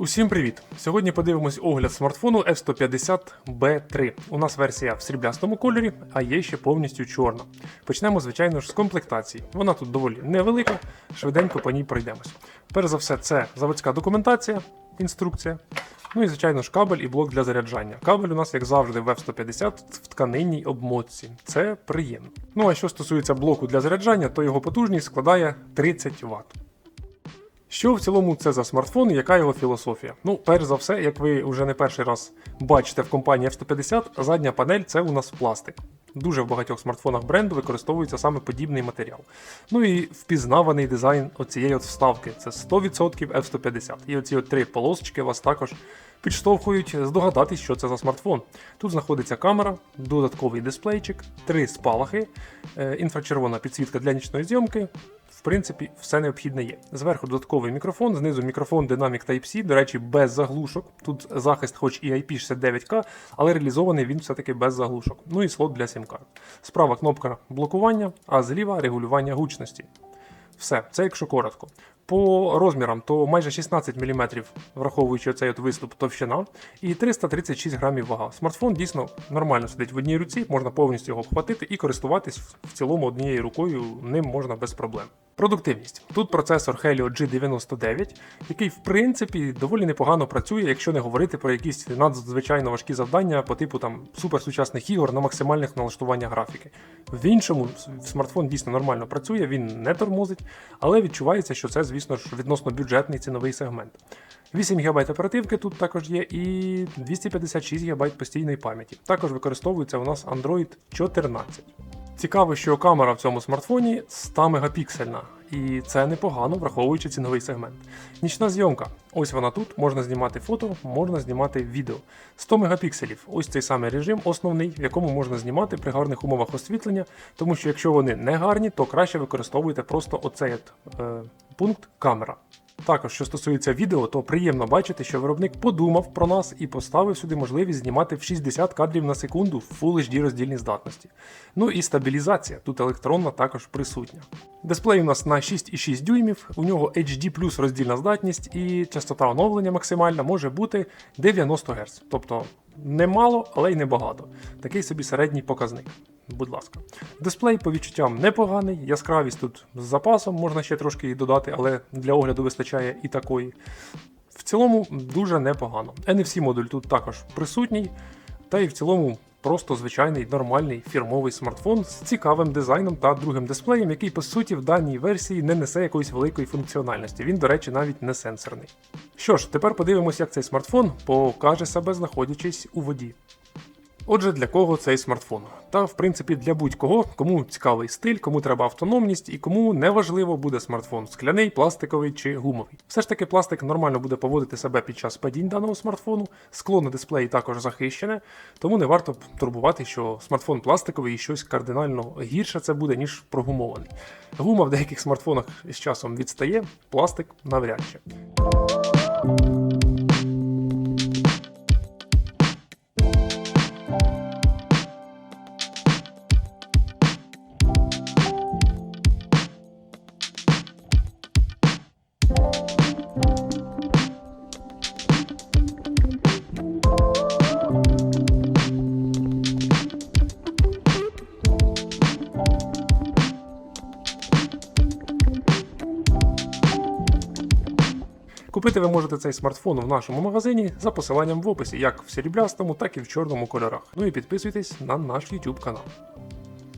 Усім привіт! Сьогодні подивимось огляд смартфону F150B3. У нас версія в сріблястому кольорі, а є ще повністю чорна. Почнемо, звичайно ж, з комплектації. Вона тут доволі невелика, швиденько по ній пройдемось. Перш за все, це заводська документація, інструкція. Ну і, звичайно ж, кабель і блок для заряджання. Кабель у нас, як завжди, в F150 в тканинній обмотці. Це приємно. Ну а що стосується блоку для заряджання, то його потужність складає 30 Вт. Що в цілому це за смартфон і яка його філософія? Ну, перш за все, як ви вже не перший раз бачите в компанії F150, задня панель це у нас пластик. Дуже в багатьох смартфонах бренду використовується саме подібний матеріал. Ну і впізнаваний дизайн оцієї от вставки. Це 100% F150. І оці от три полосочки вас також підштовхують здогадатись, що це за смартфон. Тут знаходиться камера, додатковий дисплейчик, три спалахи, е, інфрачервона підсвітка для нічної зйомки, в принципі, все необхідне є. Зверху додатковий мікрофон, знизу мікрофон Dynamic Type-C, до речі, без заглушок. Тут захист, хоч і IP69K, але реалізований він все-таки без заглушок. Ну і слот для сім-карт. Справа кнопка блокування, а зліва регулювання гучності. Все, це якщо коротко. По розмірам, то майже 16 мм, враховуючи цей от виступ товщина, і 336 грамів вага. Смартфон дійсно нормально сидить в одній руці, можна повністю його обхватити і користуватись в цілому однією рукою ним можна без проблем. Продуктивність. Тут процесор Helio G99, який в принципі доволі непогано працює, якщо не говорити про якісь надзвичайно важкі завдання по типу там суперсучасних ігор на максимальних налаштуваннях графіки. В іншому смартфон дійсно нормально працює, він не тормозить, але відчувається, що це, звісно ж, відносно бюджетний ціновий сегмент. 8 ГБ оперативки тут також є, і 256 ГБ постійної пам'яті. Також використовується у нас Android 14. Цікаво, що камера в цьому смартфоні 100 мегапіксельна, і це непогано, враховуючи ціновий сегмент. Нічна зйомка. Ось вона тут, можна знімати фото, можна знімати відео. 100 мегапікселів. Ось цей самий режим, основний, в якому можна знімати при гарних умовах освітлення, тому що якщо вони не гарні, то краще використовуйте просто оцей е, пункт камера. Також, що стосується відео, то приємно бачити, що виробник подумав про нас і поставив сюди можливість знімати в 60 кадрів на секунду в Full HD роздільній здатності. Ну і стабілізація, тут електронна також присутня. Дисплей у нас на 6,6 дюймів, у нього HD плюс роздільна здатність і частота оновлення максимальна може бути 90 Гц. Тобто немало, але й небагато. Такий собі середній показник. Будь ласка. Дисплей по відчуттям непоганий, яскравість тут з запасом, можна ще трошки її додати, але для огляду вистачає і такої. В цілому дуже непогано. NFC модуль тут також присутній, та і в цілому просто звичайний нормальний фірмовий смартфон з цікавим дизайном та другим дисплеєм, який по суті в даній версії не несе якоїсь великої функціональності. Він, до речі, навіть не сенсорний. Що ж, тепер подивимося, як цей смартфон покаже себе, знаходячись у воді. Отже, для кого цей смартфон? Та в принципі для будь-кого, кому цікавий стиль, кому треба автономність і кому не важливо буде смартфон скляний, пластиковий чи гумовий. Все ж таки, пластик нормально буде поводити себе під час падінь даного смартфону. Скло на дисплеї також захищене, тому не варто турбувати, що смартфон пластиковий і щось кардинально гірше це буде, ніж прогумований. Гума в деяких смартфонах з часом відстає, пластик навряд чи. Купити ви можете цей смартфон в нашому магазині за посиланням в описі, як в сріблястому, так і в чорному кольорах. Ну і підписуйтесь на наш YouTube канал.